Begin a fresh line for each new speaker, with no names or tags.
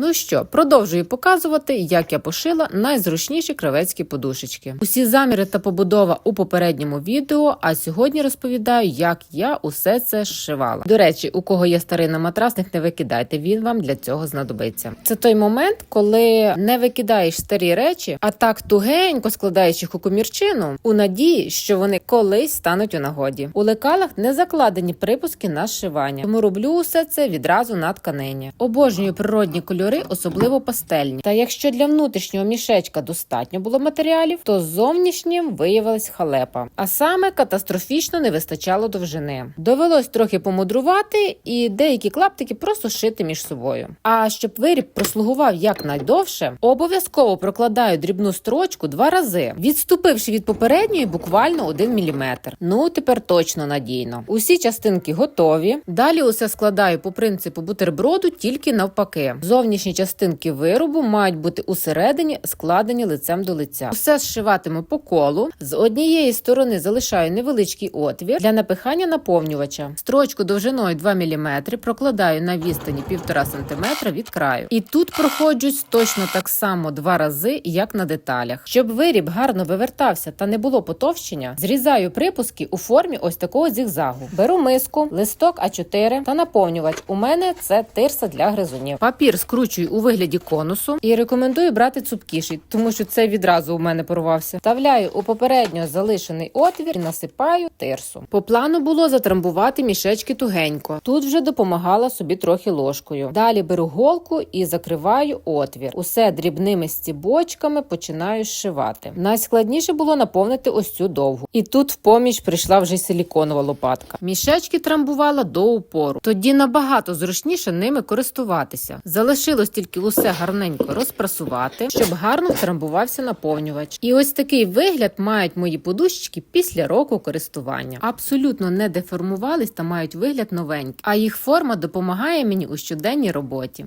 Ну що, продовжую показувати, як я пошила найзручніші кравецькі подушечки. Усі заміри та побудова у попередньому відео. А сьогодні розповідаю, як я усе це зшивала. До речі, у кого є старий наматрасник, не викидайте. Він вам для цього знадобиться. Це той момент, коли не викидаєш старі речі, а так тугенько складаєш їх у комірчину у надії, що вони колись стануть у нагоді. У лекалах не закладені припуски на зшивання, тому роблю усе це відразу на тканині. Обожнюю природні кольори, особливо пастельні. Та якщо для внутрішнього мішечка достатньо було матеріалів, то зовнішнім виявилась халепа. А саме катастрофічно не вистачало довжини. Довелось трохи помудрувати і деякі клаптики просто шити між собою. А щоб виріб прослугував якнайдовше, обов'язково прокладаю дрібну строчку два рази, відступивши від попередньої буквально 1 мм. Ну тепер точно надійно. Усі частинки готові. Далі усе складаю по принципу бутерброду, тільки навпаки. Зовнішні частинки виробу мають бути усередині складені лицем до лиця. Усе зшиватиму по колу. З однієї сторони залишаю невеличкий отвір для напихання наповнювача. Строчку довжиною 2 мм прокладаю на відстані 1,5 см від краю. І тут проходжусь точно так само два рази, як на деталях. Щоб виріб гарно вивертався та не було потовщення, зрізаю припуски у формі ось такого зігзагу. Беру миску, листок А4 та наповнювач. У мене це тирса для гризунів. Папір скручую у вигляді конусу і рекомендую брати цупкіший, тому що це відразу у мене порвався. Вставляю у попередньо залишений отвір і насипаю тирсу. По плану було затрамбувати мішечки тугенько. Тут вже допомагала собі трохи ложкою. Далі беру голку і закриваю отвір. Усе дрібними стібочками починаю зшивати. Найскладніше було наповнити ось цю довгу. І тут в поміч прийшла вже силіконова лопатка. Мішечки трамбувала до упору. Тоді набагато зручніше ними користуватися. Залишилось тільки усе гарненько розпрасувати, щоб гарно втрамбувався наповнювач. І ось такий вигляд мають мої подушечки після року користування. Абсолютно не деформувались та мають вигляд новенький. А їх форма допомагає мені у щоденній роботі.